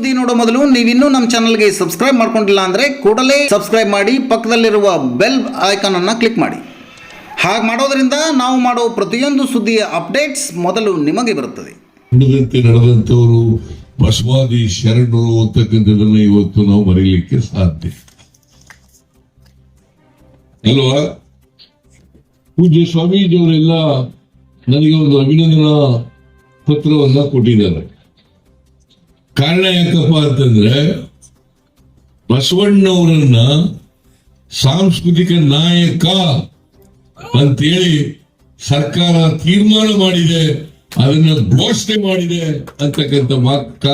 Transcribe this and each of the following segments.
ಸುದ್ದಿ ನೋಡೋ ಮೊದಲು ನೀವಿನ್ನೂ ನಮ್ಮ ಚಾನಲ್ಗೆ ಸಬ್ಸ್ಕ್ರೈಬ್ ಮಾಡ್ಕೊಂಡಿಲ್ಲ ಅಂದರೆ ಕೂಡಲೇ ಸಬ್ಸ್ಕ್ರೈಬ್ ಮಾಡಿ, ಪಕ್ಕದಲ್ಲಿರುವ ಬೆಲ್ ಐಕಾನ್ ಅನ್ನು ಕ್ಲಿಕ್ ಮಾಡಿ. ಹಾಗೆ ಮಾಡೋದ್ರಿಂದ ನಾವು ಮಾಡೋ ಪ್ರತಿಯೊಂದು ಸುದ್ದಿಯ ಅಪ್ಡೇಟ್ಸ್ ಮೊದಲು ನಿಮಗೆ ಬರುತ್ತದೆ. ನುಡಿದಂತೆ ನಡೆದಂತವರು ಬಸವಾದಿ ಶರಣರು ಅಂತಕ್ಕಂಥದನ್ನ ಇವತ್ತು ನಾವು ಮರೆಯಲಿಕ್ಕೆ ಸಾಧ್ಯ. ಅಲ್ವಾ? ಪೂಜ್ಯ ಸ್ವಾಮೀಜಿಯವರೆಲ್ಲ ನನಗೆ ಒಂದು ಅಭಿನಂದನಾ ಪತ್ರವನ್ನ ಕೊಟ್ಟಿದ್ದಾರೆ. ಕಾರಣ ಯಾಕಪ್ಪ ಅಂತಂದ್ರೆ ಬಸವಣ್ಣವರನ್ನ ಸಾಂಸ್ಕೃತಿಕ ನಾಯಕ ಅಂತೇಳಿ ಸರ್ಕಾರ ತೀರ್ಮಾನ ಮಾಡಿದೆ, ಅದನ್ನ ಘೋಷಣೆ ಮಾಡಿದೆ ಅಂತಕ್ಕಂಥ ಮಾತ್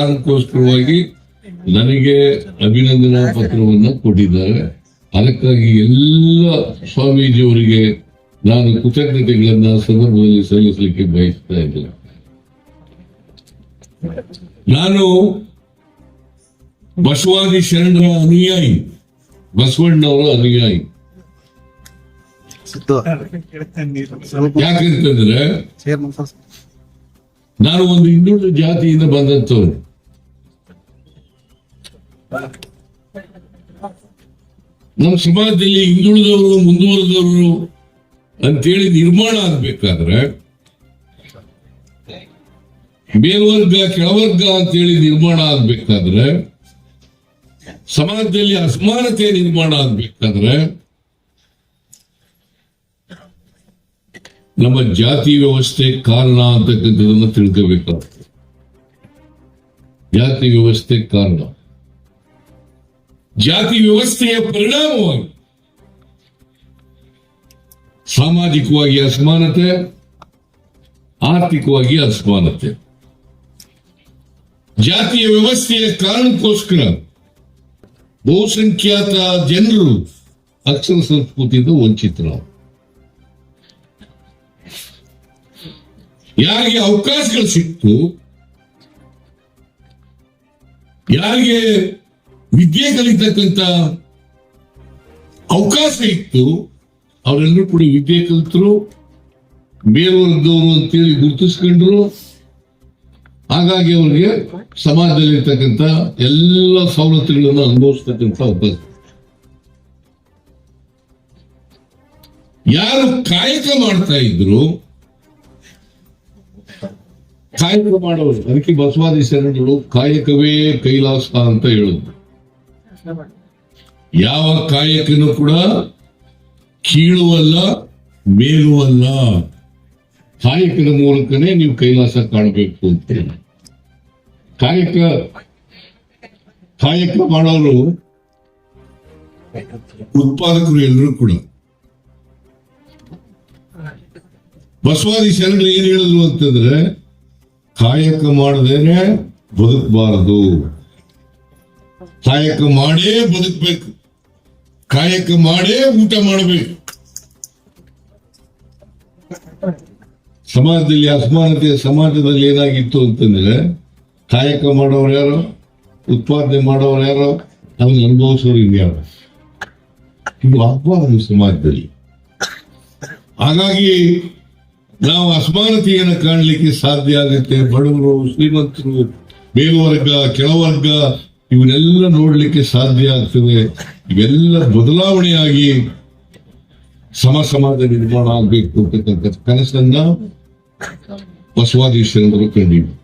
ನನಗೆ ಅಭಿನಂದನಾ ಪತ್ರವನ್ನ ಕೊಟ್ಟಿದ್ದಾರೆ. ಅದಕ್ಕಾಗಿ ಎಲ್ಲ ಸ್ವಾಮೀಜಿಯವರಿಗೆ ನಾನು ಕೃತಜ್ಞತೆಗಳನ್ನ ಸಂದರ್ಭದಲ್ಲಿ ಸಲ್ಲಿಸಲಿಕ್ಕೆ ಬಯಸ್ತಾ ಇದ್ದೇನೆ. ನಾನು ಬಸವಾದಿ ಶರಣರ ಅನುಯಾಯಿ. ಬಸವಣ್ಣವರ ಅನುಯಾಯಿ. ಯಾಕಂತಂದ್ರೆ ನಾನು ಒಂದು ಹಿಂದುಳಿದ ಜಾತಿಯಿಂದ ಬಂದಂತವನು ನಮ್ಮ ಸಮಾಜದಲ್ಲಿ ಹಿಂದುಳಿದವರು ಮುಂದುವರೆದವರು ಅಂತೇಳಿ ನಿರ್ಮಾಣ ಆಗ್ಬೇಕಾದ್ರೆ ಮೇಲ್ವರ್ಗ, ಕೆಳವರ್ಗ ಅಂತೇಳಿ ನಿರ್ಮಾಣ ಆಗ್ಬೇಕಾದ್ರೆ, ಸಮಾಜದಲ್ಲಿ ಅಸಮಾನತೆ ನಿರ್ಮಾಣ ಆಗ್ಬೇಕಾದ್ರೆ, ನಮ್ಮ ಜಾತಿ ವ್ಯವಸ್ಥೆ ಕಾರಣ ಅಂತಕ್ಕಂಥದನ್ನ ತಿಳ್ಕೋಬೇಕಾಗ್ತದೆ. ಜಾತಿ ವ್ಯವಸ್ಥೆ ಕಾರಣ. ಜಾತಿ ವ್ಯವಸ್ಥೆಯ ಪರಿಣಾಮವಾಗಿ ಸಾಮಾಜಿಕವಾಗಿ ಅಸಮಾನತೆ, ಆರ್ಥಿಕವಾಗಿ ಅಸಮಾನತೆ. ಜಾತಿಯ ವ್ಯವಸ್ಥೆಯ ಕಾರಣಕ್ಕೋಸ್ಕರ ಬಹುಸಂಖ್ಯಾತ ಜನರು ಅಕ್ಷರ ಸಂಸ್ಕೃತಿಯಿಂದ ವಂಚಿತರು. ಯಾರಿಗೆ ಅವಕಾಶಗಳು ಸಿಕ್ತು, ಯಾರಿಗೆ ವಿದ್ಯೆ ಕಲಿತಕ್ಕಂತ ಅವಕಾಶ ಇತ್ತು, ಅವರೆಲ್ಲರೂ ಕೂಡ ವಿದ್ಯೆ ಕಲಿತರು, ಬೇರೆಯವ್ರದ್ದವರು ಅಂತೇಳಿ ಗುರುತಿಸ್ಕೊಂಡ್ರು. ಹಾಗಾಗಿ ಸಮಾಜದಲ್ಲಿ ಸಮಾಜದಲ್ಲಿರ್ತಕ್ಕಂಥ ಎಲ್ಲ ಸವಲತ್ತುಗಳನ್ನು ಅನುಭವಿಸ್ತಕ್ಕಂಥ ಒಬ್ಬ ಯಾರು ಕಾಯಕ ಮಾಡ್ತಾ ಇದ್ರು, ಕಾಯಕ ಮಾಡೋರು, ಅದಕ್ಕೆ ಬಸವಾದಿ ಶರಣರು ಕಾಯಕವೇ ಕೈಲಾಸ ಅಂತ ಹೇಳುದು ಯಾವ ಕಾಯಕನು ಕೂಡ ಕೀಳುವಲ್ಲ, ಮೇಲುವಲ್ಲ. ಕಾಯಕದ ಮೂಲಕನೇ ನೀವು ಕೈಲಾಸ ಕಾಣಬೇಕು ಅಂತ ಕಾಯಕ ಕಾಯಕ ಮಾಡೋರು ಉತ್ಪಾದಕರು ಎಲ್ಲರೂ ಕೂಡ. ಬಸವಾದಿ ಶರಣರು ಏನ್ ಹೇಳಿದ್ರು ಅಂತಂದ್ರೆ, ಕಾಯಕ ಮಾಡದೇನೆ ಬದುಕಬಾರದು. ಕಾಯಕ ಮಾಡೇ ಬದುಕಬೇಕು. ಕಾಯಕ ಮಾಡೇ ಊಟ ಮಾಡಬೇಕು. ಸಮಾಜದಲ್ಲಿ, ಅಸಮಾನತೆ ಸಮಾಜದಲ್ಲಿ ಏನಾಗಿತ್ತು ಅಂತಂದ್ರೆ ಕಾಯಕ ಮಾಡೋರು ಯಾರು? ಉತ್ಪಾದನೆ ಮಾಡೋರು ಯಾರು? ನಮ್ಗೆ ಅನುಭವಿಸೋರು ಇನ್ಯಾರು ಇದು ಆಗಬಾರದು ಸಮಾಜದಲ್ಲಿ. ಹಾಗಾಗಿ ನಾವು ಅಸಮಾನತೆಯನ್ನು ಕಾಣಲಿಕ್ಕೆ ಸಾಧ್ಯ ಆಗುತ್ತೆ. ಬಡವರು, ಶ್ರೀಮಂತರು, ಮೇಲ್ವರ್ಗ, ಕೆಳವರ್ಗ, ಇವನ್ನೆಲ್ಲ ನೋಡ್ಲಿಕ್ಕೆ ಸಾಧ್ಯ ಆಗ್ತದೆ. ಇವೆಲ್ಲ ಬದಲಾವಣೆಯಾಗಿ ಸಮ ಸಮಾಜ ನಿರ್ಮಾಣ ಆಗ್ಬೇಕು ಅಂತಕ್ಕಂಥ ಕನಸನ್ನ ಬಸವಾದಿ ಕಂಡಿದ್ದರು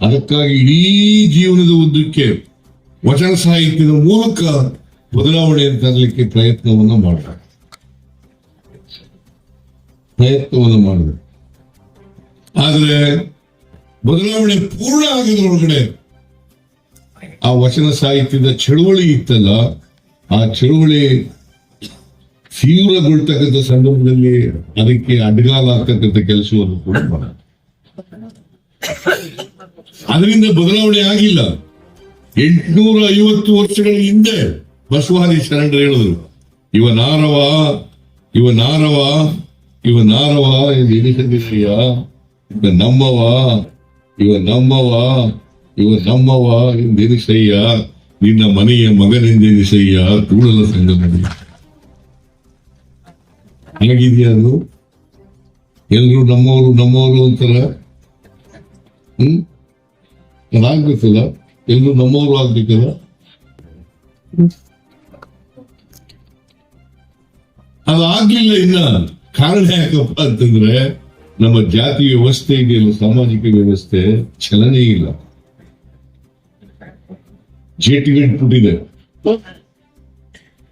ಅದಕ್ಕಾಗಿ ಇಡೀ ಜೀವನದ ಉದ್ದಕ್ಕೆ ವಚನ ಸಾಹಿತ್ಯದ ಮೂಲಕ ಬದಲಾವಣೆಯನ್ನು ತರಲಿಕ್ಕೆ ಪ್ರಯತ್ನವನ್ನು ಮಾಡಬೇಕು. ಪ್ರಯತ್ನವನ್ನು ಮಾಡಬೇಕು. ಆದರೆ ಬದಲಾವಣೆ ಪೂರ್ಣ ಆಗಿದ್ರೊಳಗಡೆ ಆ ವಚನ ಸಾಹಿತ್ಯದ ಚಳುವಳಿ ಇತ್ತಲ್ಲ, ಆ ಚಳುವಳಿ ತೀವ್ರಗೊಳ್ತಕ್ಕಂಥ ಸಂದರ್ಭದಲ್ಲಿ ಅದಕ್ಕೆ ಅಡ್ಗಾಲ ಆಗ್ತಕ್ಕಂಥ ಕೆಲಸವನ್ನು ಕೂಡ ಮಾಡಿ ಅದರಿಂದ ಬದಲಾವಣೆ ಆಗಿಲ್ಲ. ಎಂಟುನೂರ ಐವತ್ತು ವರ್ಷಗಳ ಹಿಂದೆ ಬಸವಾದಿ ಶರಣರು ಹೇಳಿದ್ರು, ಇವ ನಾರವ ಇವ ನಾರವ ಇವ ನಾರವ ಎನಿಸದಿದೆಯ ಇವ ನಮ್ಮವ ಇವ ನಮ್ಮವ ಇವ ನಮ್ಮವ ಎಂದೆನಿಸಯ್ಯ ನಿನ್ನ ಮನೆಯ ಮಗನೆಂದೆನಿಸಯ್ಯ ತೂಳಲ ಸಂಗಮದಲ್ಲಿ ಹೇಗಿದೆಯಾ ಅದು? ಎಲ್ರು ನಮ್ಮವರು ನಮ್ಮವರು ಅಂತಾರ? ಹ್ಮ್? ಅದಾಗ್ಬೇಕಲ್ಲ ಎಲ್ಲರೂ ನಮ್ಮವರು ಆಗ್ಬೇಕಲ್ಲ ಅದು ಆಗ್ಲಿಲ್ಲ ಇನ್ನ. ಕಾರಣ ಯಾಕಪ್ಪ ಅಂತಂದ್ರೆ ನಮ್ಮ ಜಾತಿ ವ್ಯವಸ್ಥೆ ಇದೆಯಲ್ಲ, ಸಾಮಾಜಿಕ ವ್ಯವಸ್ಥೆ ಚಲನೆ ಇಲ್ಲ. ಜೇಟಿಗಟ್ಬಿಟ್ಟಿದೆ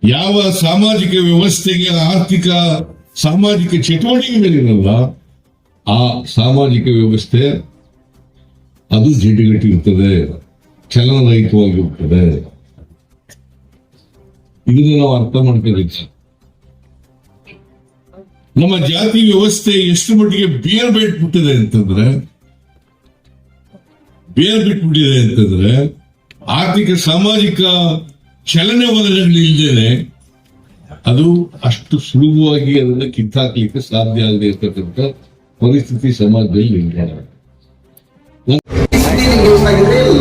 ಯಾವ ಸಾಮಾಜಿಕ ವ್ಯವಸ್ಥೆಗೆ ಆರ್ಥಿಕ, ಸಾಮಾಜಿಕ ಚಟುವಟಿಕೆಗಳಿರಲ್ಲ, ಆ ಸಾಮಾಜಿಕ ವ್ಯವಸ್ಥೆ ಅದು ಜಿಡ್ಡುಗಟ್ಟಿರ್ತದೆ ಚಲನರಹಿತವಾಗಿರ್ತದೆ ಇದನ್ನ ನಾವು ಅರ್ಥ ಮಾಡ್ಕೋಬೇಕು ನಮ್ಮ ಜಾತಿ ವ್ಯವಸ್ಥೆ ಎಷ್ಟು ಮಟ್ಟಿಗೆ ಬೇರ್ ಬಿಟ್ಬಿಟ್ಟಿದೆ ಅಂತಂದ್ರೆ, ಬೇರ್ ಬಿಟ್ಬಿಟ್ಟಿದೆ ಅಂತಂದ್ರೆ, ಆರ್ಥಿಕ, ಸಾಮಾಜಿಕ ಚಲನೆ ವಲಯಗಳಿಲ್ಲದೇನೆ ಅದು ಅಷ್ಟು ಸುಲಭವಾಗಿ ಅದನ್ನ ಕಿತ್ತಾಕ್ಲಿಕ್ಕೆ ಸಾಧ್ಯ ಆಗದೆ ಇರ್ತಕ್ಕಂಥ ಪರಿಸ್ಥಿತಿ ಸಮಾಜದಲ್ಲಿ ನಿರ್ಮಾಣ